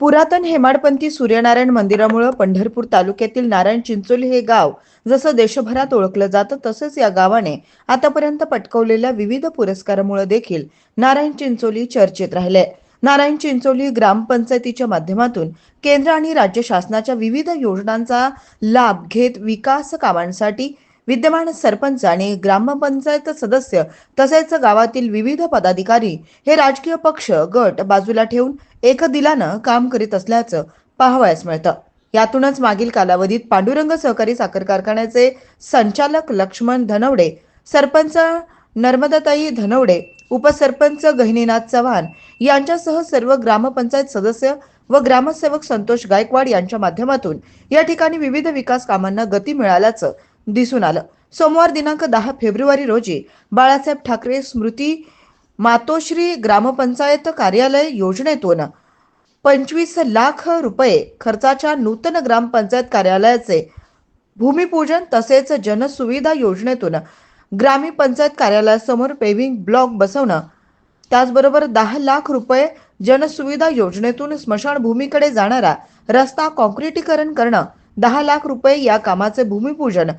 पुरातन हेमाडपंथी सूर्यनारायण मंदिरामुळं पंढरपूर तालुक्यातील नारायण चिंचोली हे गाव जसं देशभरात ओळखलं जातं तसंच या गावाने आतापर्यंत पटकवलेल्या विविध पुरस्कारामुळे देखील नारायण चिंचोली चर्चेत राहिले. नारायण चिंचोली ग्रामपंचायतीच्या माध्यमातून केंद्र आणि राज्य शासनाच्या विविध योजनांचा लाभ घेत विकास कामांसाठी विद्यमान सरपंच आणि ग्रामपंचायत सदस्य तसेच गावातील विविध पदाधिकारी हे राजकीय पक्ष गट बाजूला ठेवून एक दिलानं काम करीत असल्याचं पाहावयास मिळतं. यातूनच मागील कालावधीत पांडुरंग सहकारी साखर कारखान्याचे संचालक लक्ष्मण धनवडे सरपंच नर्मदाताई धनवडे उपसरपंच गहिनीनाथ चव्हाण यांच्यासह सर्व ग्रामपंचायत सदस्य व ग्रामसेवक संतोष गायकवाड यांच्या माध्यमातून या ठिकाणी विविध विकास कामांना गती मिळाल्याचं दिसून आलं. सोमवार दिनांक दहा फेब्रुवारी रोजी बाळासाहेब ठाकरे स्मृती मातोश्री ग्रामपंचायत कार्यालय योजनेतून पंचवीस लाख रुपये खर्चाच्या नूतन ग्रामपंचायत कार्यालयाचे भूमिपूजन तसेच जनसुविधा योजनेतून ग्रामीण पंचायत कार्यालयासमोर पेव्हिंग ब्लॉक बसवणं. त्याचबरोबर दहा लाख रुपये जनसुविधा योजनेतून स्मशानभूमीकडे जाणारा रस्ता कॉन्क्रिटीकरण करणं. दहा लाख रुपये या कामाचे भूमिपूजन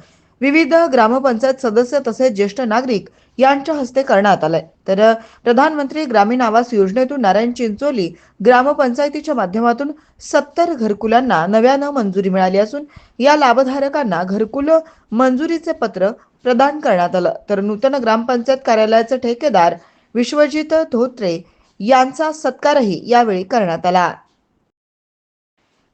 विविध ग्रामपंचायत सदस्य तसेच ज्येष्ठ नागरिक यांच्या हस्ते करण्यात आलंय. तर प्रधानमंत्री ग्रामीण आवास योजनेतून नारायण चिंचोली ग्रामपंचायतीच्या माध्यमातून सत्तर घरकुलांना नव्यानं मंजुरी मिळाली असून या लाभधारकांना घरकुल मंजुरीचे पत्र प्रदान करण्यात आलं. तर नूतन ग्रामपंचायत कार्यालयाचे ठेकेदार विश्वजित धोत्रे यांचा सत्कारही यावेळी करण्यात आला.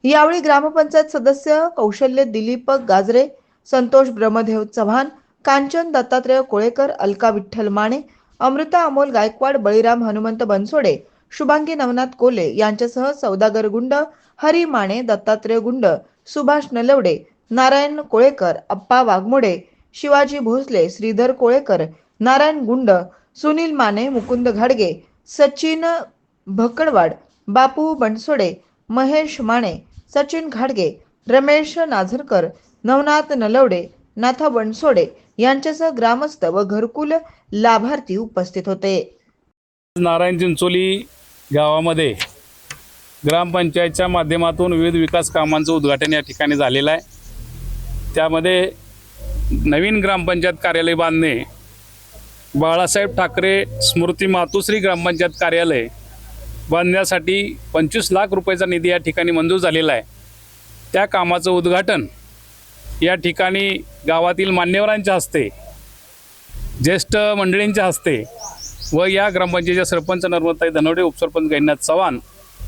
यावेळी ग्रामपंचायत सदस्य कौशल्य दिलीप गाजरे संतोष ब्रह्मदेव चव्हाण कांचन दत्तात्रय कोळेकर अलका विठ्ठल माने अमृता अमोल गायकवाड बळीराम हनुमंत बनसोडे शुभांगी नवनाथ कोले यांच्यासह सौदागर गुंड हरी माने दत्तात्रय गुंड सुभाष नलवडे नारायण कोळेकर अप्पा वाघमोडे शिवाजी भोसले श्रीधर कोळेकर नारायण गुंड सुनील माने मुकुंद घाडगे सचिन भकडवाड बापू बनसोडे महेश माने सचिन घाडगे रमेश नाझरकर नवनाथ नलवडे नाथा बनसोडे यांच्यासह ग्रामस्थ व घरकुल लाभार्थी उपस्थित होते. नारायण चिंचोली गावामध्ये ग्रामपंचायतच्या माध्यमातून विविध विकास कामांचं उद्घाटन या ठिकाणी झालेलं आहे. त्यामध्ये नवीन ग्रामपंचायत कार्यालय बांधणे बाळासाहेब ठाकरे स्मृती मातोश्री ग्रामपंचायत कार्यालय बांधण्यासाठी पंचवीस लाख रुपयाचा निधी या ठिकाणी मंजूर झालेला आहे. त्या कामाचं उद्घाटन या ठिकाणी गावातील मान्यवरांच्या हस्ते ज्येष्ठ मंडळींच्या हस्ते व या ग्रामपंचायतीच्या सरपंच नर्मदाई धनवडे उपसरपंच गैनाथ चव्हाण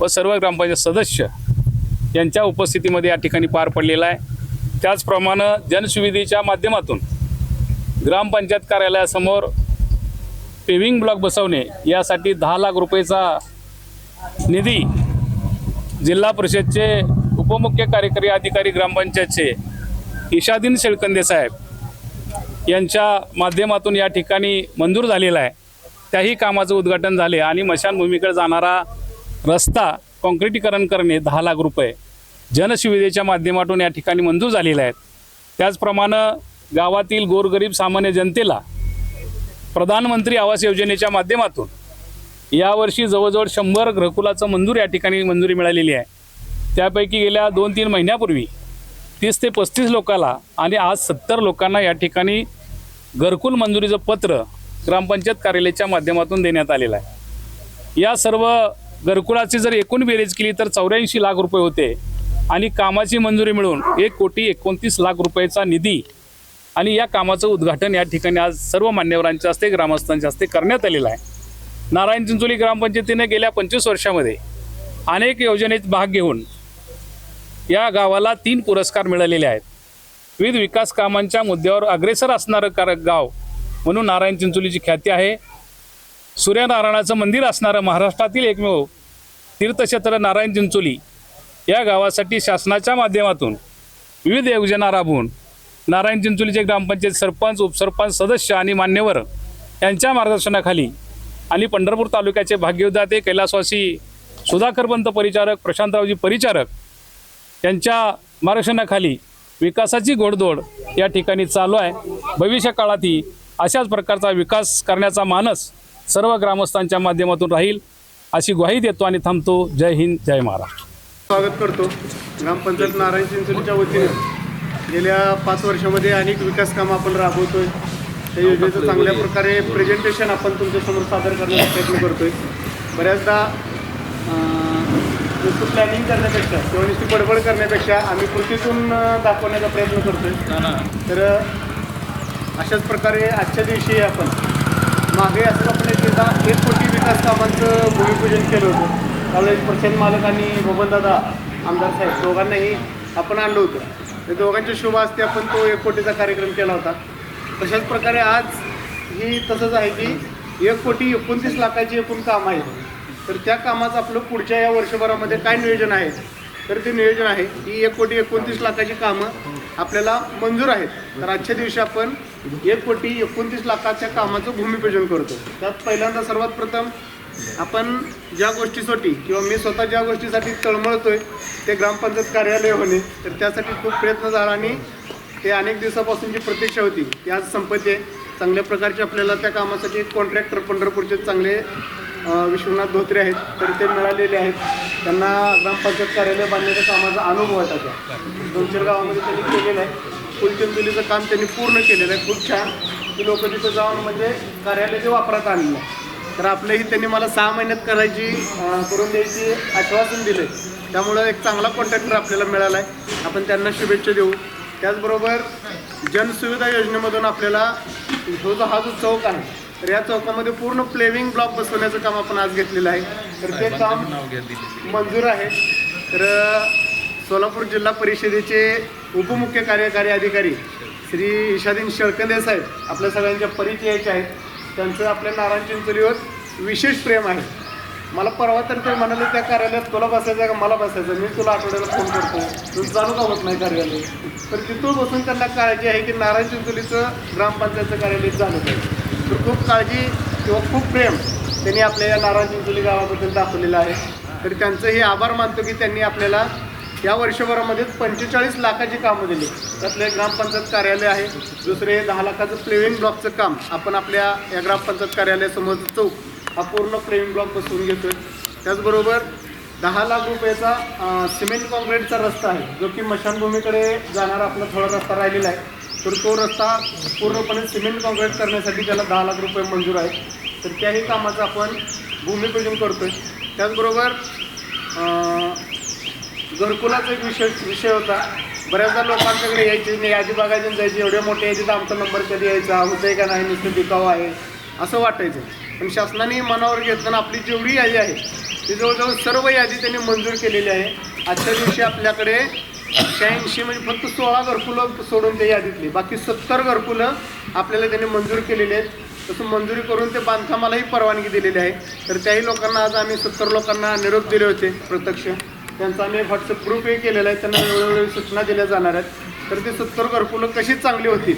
व सर्व ग्रामपंचायत सदस्य यांच्या उपस्थितीमध्ये या ठिकाणी पार पडलेला आहे. त्याचप्रमाणे जनसुविधेच्या माध्यमातून ग्रामपंचायत कार्यालयासमोर पेव्हिंग ब्लॉक बसवणे यासाठी दहा लाख रुपयेचा निधी जिल्हा परिषदचे उपमुख्य कार्यकारी अधिकारी ग्रामपंचायतचे ईशादीन शेळकंदे साहेब यांच्या माध्यमातून या ठिकाणी मंजूर झालेला आहे. त्याही कामाचं उद्घाटन झाले आणि मशानभूमीकडे जाणारा रस्ता काँक्रिटीकरण करणे दहा लाख रुपये जनसुविधेच्या माध्यमातून या ठिकाणी मंजूर झालेल्या आहेत. त्याचप्रमाणे गावातील गोरगरीब सामान्य जनतेला प्रधानमंत्री आवास योजनेच्या माध्यमातून यावर्षी जवळजवळ शंभर घरकुलाचं मंजूर या ठिकाणी मंजुरी मिळालेली आहे. त्यापैकी गेल्या दोन तीन महिन्यापूर्वी तीस ते पस्तीस लोकाला आणि आज सत्तर लोकांना या ठिकाणी घरकुल मंजुरीचं पत्र ग्रामपंचायत कार्यालयाच्या माध्यमातून देण्यात आलेलं आहे. या सर्व घरकुलाची जर एकूण बेरीज केली तर चौऱ्याऐंशी लाख रुपये होते आणि कामाची मंजुरी मिळून एक कोटी एकोणतीस लाख रुपयाचा निधी आणि या कामाचं उद्घाटन या ठिकाणी आज सर्व मान्यवरांच्या हस्ते ग्रामस्थांच्या हस्ते करण्यात आलेलं आहे. नारायण चिंचोली ग्रामपंचायतीने गेल्या पंचवीस वर्षामध्ये अनेक योजनेत भाग घेऊन या गावाला तीन पुरस्कार मिळालेले आहेत. विविध विकास कामांच्या मुद्द्यावर अग्रेसर असणारं कार गाव म्हणून नारायण चिंचोलीची ख्याती आहे. सूर्यनारायणाचं मंदिर असणारं महाराष्ट्रातील एकमेव तीर्थक्षेत्र नारायण चिंचोली या गावासाठी शासनाच्या माध्यमातून विविध योजना राबवून नारायण चिंचोलीचे ग्रामपंचायत सरपंच उपसरपंच सदस्य आणि मान्यवर यांच्या मार्गदर्शनाखाली आणि पंढरपूर तालुक्याचे भाग्योदाते कैलासवासी सुधाकरपंत परिचारक प्रशांतरावजी परिचारक त्यांच्या मार्गदर्शनाखाली विकासाची घोडदोड या ठिकाणी चालू आहे. भविष्य काळातही अशाच प्रकारचा विकास करण्याचा मानस सर्व ग्रामस्थांच्या माध्यमातून राहील अशी ग्वाही देतो आणि थांबतो. जय हिंद जय महाराष्ट्र. स्वागत करतो. ग्रामपंचायत नारायण सिंचनच्या वतीने गेल्या पाच वर्षामध्ये अनेक विकास कामं आपण राबवतोय. त्या योजनेचं चांगल्या प्रकारे प्रेझेंटेशन आपण तुमच्यासमोर सादर करण्याचा प्रयत्न करतोय. बऱ्याचदा नुसतं प्लॅनिंग करण्यापेक्षा किंवा नुसती बडबड करण्यापेक्षा आम्ही कृतीतून दाखवण्याचा प्रयत्न करतोय. तर अशाच प्रकारे आजच्या दिवशी आपण मागे असं आपण एकदा एक कोटी विकास कामांचं भूमिपूजन केलं होतं. त्यावेळेस प्रशांत मालक आणि बबनदादा आमदार साहेब दोघांनाही आपण आणलं होतं. दोघांच्या शुभ हस्ते आपण तो एक कोटीचा कार्यक्रम केला होता. तशाच प्रकारे आज ही तसंच आहे की एक कोटी एकोणतीस लाखाची एकूण काम आहे तर त्या कामाचं आपलं पुढच्या या वर्षभरामध्ये काय नियोजन आहे? तर ते नियोजन आहे की एक कोटी एकोणतीस लाखाची कामं आपल्याला मंजूर आहेत. तर आजच्या दिवशी आपण एक कोटी एकोणतीस लाखाच्या कामाचं भूमिपूजन करतो. त्यात पहिल्यांदा सर्वात प्रथम आपण ज्या गोष्टीसाठी किंवा मी स्वतः ज्या गोष्टीसाठी तळमळतोय ते ग्रामपंचायत कार्यालय होणे तर त्यासाठी खूप प्रयत्न झाला आणि ते अनेक दिवसापासूनची प्रतीक्षा होती ती आज संपत्ती आहे. चांगल्या प्रकारचे आपल्याला त्या कामासाठी कॉन्ट्रॅक्टर पंढरपूरचे चांगले विश्वनाथ धोत्रे आहेत तर ते मिळालेले आहेत. त्यांना ग्रामपंचायत कार्यालय बांधण्याच्या कामाचा अनुभव आहे त्याचा दोनशे गावामध्ये त्यांनी केलेलं आहे. फुलचंदुलीचं काम त्यांनी पूर्ण केलेलं आहे. खूप छान. की लोक तिथं जाऊन म्हणजे कार्यालय ते वापरात आणलं. तर आपलंही त्यांनी मला सहा महिन्यात करायची करून द्यायची आश्वासन दिले त्यामुळं एक चांगला कॉन्ट्रॅक्टर आपल्याला मिळाला आहे आपण त्यांना शुभेच्छा देऊ. त्याचबरोबर जनसुविधा योजनेमधून आपल्याला जो जो हा जो चौक आहे तर या चौकामध्ये पूर्ण प्लेविंग ब्लॉक बसवण्याचं काम आपण आज घेतलेलं आहे. तर ते काम मंजूर आहे. तर सोलापूर जिल्हा परिषदेचे उपमुख्य कार्यकारी अधिकारी श्री ईशादीन शेळकंदे साहेब आपल्या सगळ्यांच्या परिचयाचे आहेत. त्यांचं आपल्या नारायण चिंचोलीवर विशेष प्रेम आहे. मला परवा तर ते म्हणाले त्या कार्यालयात तुला बसायचं आहे का मला बसायचं मी तुला आठवड्याला फोन करतो. तू चालू का होत नाही कार्यालय. तर तिथून बसून त्यांना काळजी आहे की नारायण चिंचोलीचं ग्रामपंचायतचं कार्यालय झालं पाहिजे खूप काळजी किंवा खूप प्रेम त्यांनी आपल्या या नारायण चिंचोली गावाबद्दल दाखवलेलं आहे. तर त्यांचं हे आभार मानतो की त्यांनी आपल्याला या वर्षभरामध्ये पंचेचाळीस लाखाची कामं दिली. त्यातले ग्रामपंचायत कार्यालय आहे. दुसरे दहा लाखाचं प्लेविंग ब्लॉकचं काम आपण आपल्या या ग्रामपंचायत कार्यालयासमोरचं चौक हा पूर्ण प्लेविंग ब्लॉक बसवून घेतोय. त्याचबरोबर दहा लाख रुपयाचा सिमेंट कॉन्क्रीटचा रस्ता आहे. जो की मशानभूमीकडे जाणारा आपला थोडा रस्ता राहिलेला आहे. तर तो रस्ता पूर्णपणे सिमेंट कॉन्क्रीट करण्यासाठी त्याला दहा लाख रुपये मंजूर आहेत. तर त्याही कामाचं आपण भूमिपूजन आहे त्याचबरोबर घरकुलाचा एक विषय विषय होता. बऱ्याचदा लोकांच्याकडे यायची नाही यादी बघायची जायची एवढ्या मोठ्या यादीत आमचा नंबर कधी यायचा होतंय का नाही नुसतं दिखावा आहे. असं वाटायचं. पण शासनाने मनावर घेतलं आपली जेवढी यादी आहे ती जवळजवळ सर्व यादी त्यांनी मंजूर केलेली आहे. आजच्या दिवशी आपल्याकडे शहाऐंशी म्हणजे फक्त सोळा घरकुलं सोडून ते यादीतली बाकी सत्तर घरकुलं आपल्याला त्यांनी मंजूर केलेली आहेत. तसं मंजुरी करून ते बांधकामालाही परवानगी दिलेली आहे. तर त्याही लोकांना आज आम्ही सत्तर लोकांना निरोप दिले होते प्रत्यक्ष. त्यांचा आम्ही व्हॉट्सअप ग्रुपही केलेला आहे. त्यांना वेळोवेळी सूचना दिल्या जाणार आहेत. तर ते सत्तर घरकुलं कशी चांगली होतील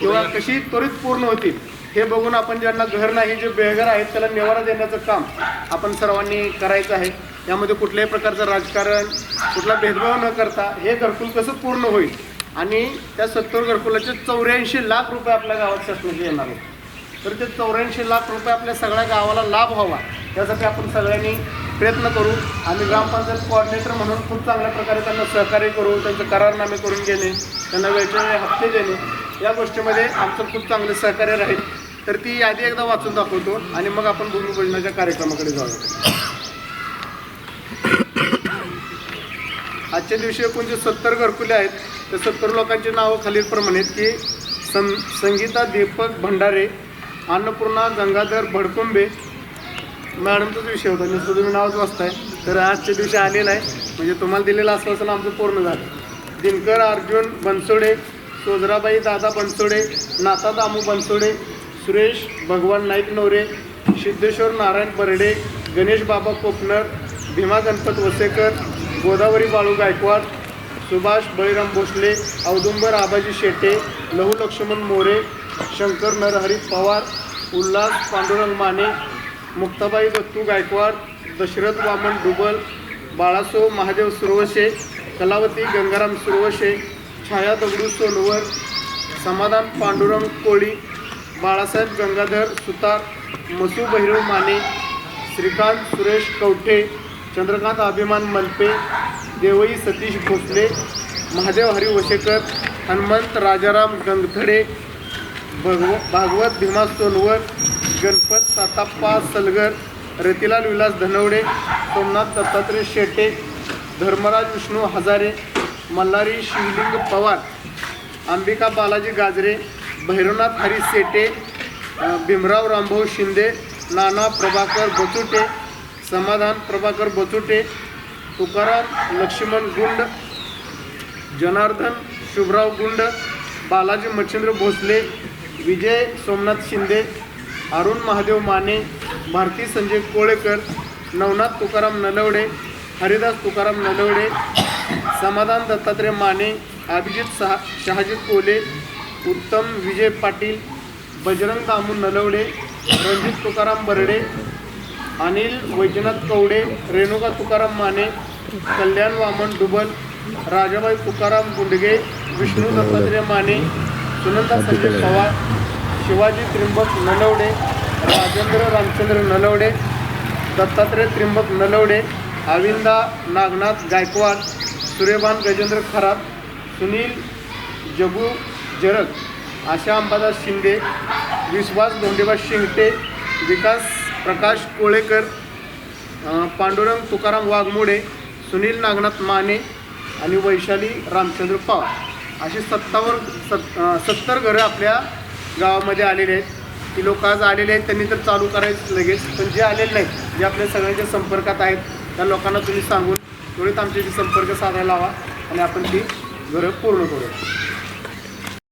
किंवा कशी त्वरित पूर्ण होतील हे बघून आपण ज्यांना घर नाही जे बेघर आहेत त्याला निवारा देण्याचं काम आपण सर्वांनी करायचं आहे. यामध्ये कुठल्याही प्रकारचं राजकारण कुठला भेदभाव न करता हे घरकुल कसं पूर्ण होईल? आणि त्या सत्तर घरकुलाचे चौऱ्याऐंशी लाख रुपये आपल्या गावात शासनाचे येणार आहेत. तर ते चौऱ्याऐंशी लाख रुपये आपल्या सगळ्या गावाला लाभ व्हावा यासाठी आपण सगळ्यांनी प्रयत्न करू आणि ग्रामपंचायत कोऑर्डिनेटर म्हणून खूप चांगल्या प्रकारे त्यांना सहकार्य करू त्यांचे करारनामे करून घेणे त्यांना वेळच्या हप्ते देणे या गोष्टीमध्ये आमचं खूप चांगलं सहकार्य राहील. तर ती यादी एकदा वाचून दाखवतो आणि मग आपण भूमिपूजनाच्या कार्यक्रमाकडे जाऊया. आजच्या दिवशी एकूण जे सत्तर घरकुले आहेत त्या सत्तर लोकांची नावं खालीलप्रमाणे आहेत की सं संगीता दीपक भंडारे अन्नपूर्णा गंगाधर भडकुंबे. मॅडमचाच विषय होता. नुसतं तुम्ही नावच वाचताय. तर आजच्या दिवशी आलेला आहे. म्हणजे तुम्हाला दिलेलं आश्वासन आमचं पूर्ण झालं. दिनकर अर्जुन बनसोडे सोजराबाई दादा बनसोडे नाता दामू बनसोडे सुरेश भगवान नाईक नवरे सिद्धेश्वर नारायण बर्डे गणेश बाबा कोपनर भीमा गणपत वसेकर गोदावरी बाळू गायकवाड सुभाष बळीराम भोसले औदुंबर आबाजी शेटे लहू लक्ष्मण मोरे शंकर नरहरी पवार उल्हास पांडुरंग माने मुक्ताबाई दत्तू गायकवाड दशरथ वामन डुबल बाळासो महादेव सुरवशे कलावती गंगाराम सुरवशे छाया दगडू सोनवर समाधान पांडुरंग कोळी बाळासाहेब गंगाधर सुतार मसू भैरव माने श्रीकांत सुरेश कवठे चंद्रकांत अभिमान मलपे देवई सतीश भोसले महादेव हरी वशेकर हनुमंत राजाराम गंगधडे भगव भागवत भीमा सोनवर गणपत साताप्पा सलगर रतिलाल विलास धनवडे सोमनाथ दत्तात्रय शेटे धर्मराज विष्णू हजारे मल्हारी शिवलिंग पवार अंबिका बालाजी गाजरे भैरवनाथ हरी सेटे भीमराव रामभाऊ शिंदे नाना प्रभाकर बचुटे समाधान प्रभाकर बचोटे तुकाराम लक्ष्मण गुंड जनार्दन शुभराव गुंड बालाजी मच्छिंद्र भोसले विजय सोमनाथ शिंदे अरुण महादेव माने भारती संजय कोळेकर नवनाथ तुकाराम नलवडे हरिदास तुकाराम नलवडे समाधान दत्तात्रय माने अभिजित सहा शहाजी कोले उत्तम विजय पाटील बजरंग दामू नलवडे रणजित तुकाराम बर्डे अनिल वैजनाथ कवडे रेणुका तुकाराम माने कल्याण वामन डुबल राजाबाई तुकाराम गुंडगे विष्णू दत्तात्रय माने सुनंदा संजय पवार शिवाजी त्रिंबक नलवडे राजेंद्र रामचंद्र नलवडे दत्तात्रय त्रिंबक नलवडे अविंदा नागनाथ गायकवाड सूर्यभान गजेंद्र खरात सुनील जगू जरग आशा अंबादास शिंदे विश्वास धोंडेबा शिंगटे विकास प्रकाश कोळेकर पांडुरंग तुकाराम वाघमोडे सुनील नागनाथ माने आणि वैशाली रामचंद्र पाव अशी सत्तावर सत् सत्तर घरं आपल्या गावामध्ये आलेले आहेत. ती लोक आज आलेले आहेत त्यांनी तर चालू करायचं लगेच पण जे आलेले नाहीत जे आपल्या सगळ्यांच्या संपर्कात आहेत त्या लोकांना तुम्ही सांगून त्वरित आमच्याशी संपर्क साधायला हवा आणि आपण ती घरं पूर्ण करूया.